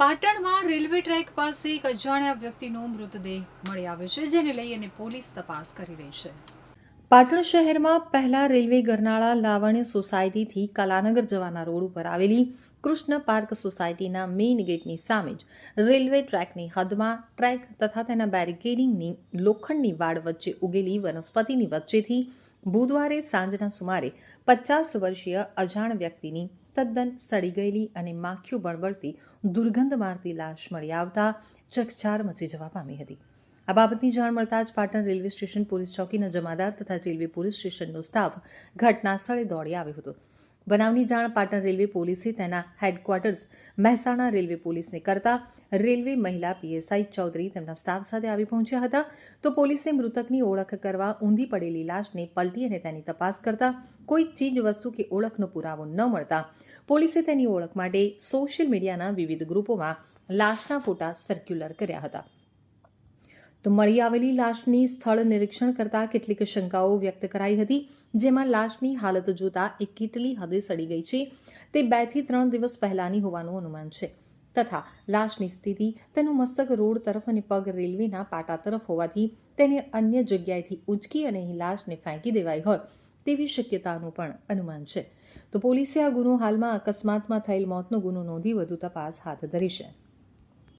પાટણમાં railway track પાસે એક અજાણ્યા વ્યક્તિનો મૃતદેહ મળી આવ્યો છે, જેને લઈ અને પોલીસ તપાસ કરી રહી છે. પાટણ શહેરમાં પહેલા રેલવે ગરનાળા લાવણ્ય સોસાયટીથી કલાનગર જવાના રોડ ઉપર આવેલી કૃષ્ણ પાર્ક સોસાયટીના મેઇન ગેટની સામે જ રેલવે ટ્રેકની હદમાં ટ્રેક તથા તેના બેરિકેડિંગની લોખંડની વાડ વચ્ચે ઉગેલી વનસ્પતિની વચ્ચેથી બુધવારે સાંજના સુમારે પચાસ વર્ષીય અજાણ વ્યક્તિની તદ્દન સડી ગયેલી અને માખીઓ બળબળતી દુર્ગંધ મારતી લાશ મળી આવતા ચકચાર મચી જવા પામી હતી. આ બાબતની જાણ મળતા જ પાટણ રેલવે સ્ટેશન પોલીસ ચોકીના જમાદાર તથા રેલવે પોલીસ સ્ટેશનનો સ્ટાફ ઘટના સ્થળે દોડી આવ્યો હતો. બનાવની જાણ પાટણ રેલવે પોલીસે તેના હેડક્વાર્ટર્સ મહેસાણા રેલવે પોલીસને કરતા રેલવે મહિલા પીએસઆઈ ચૌધરી તેમના સ્ટાફ સાથે આવી પહોંચ્યા હતા. તો પોલીસે મૃતકની ઓળખ કરવા ઊંધી પડેલી લાશને પલટી અને તેની તપાસ કરતા કોઈ ચીજ, વસ્તુ કે ઓળખનો પુરાવો ન મળતા પોલીસે તેની ઓળખ માટે સોશિયલ મીડિયાના વિવિધ ગ્રુપોમાં લાશના ફોટા સર્ક્યુલર કર્યા હતા. તો મળી આવેલી લાશની સ્થળ નિરીક્ષણ કરતા કેટલીક શંકાઓ વ્યક્ત કરાઈ હતી, જેમાં લાશની હાલત જોતા એ કેટલી હદે સડી ગઈ છે. તે બેથી ત્રણ દિવસ પહેલાની હોવાનું અનુમાન છે. તથા લાશની સ્થિતિ તેનું મસ્તક રોડ તરફ અને પગ રેલવેના પાટા તરફ હોવાથી તેને અન્ય જગ્યાએથી ઉંચકી અને લાશને ફેંકી દેવાઈ હોય તેવી શક્યતાનું પણ અનુમાન છે. તો પોલીસે આ ગુનો હાલમાં અકસ્માતમાં થયેલ મોતનો ગુનો નોંધી વધુ તપાસ હાથ ધરી છે.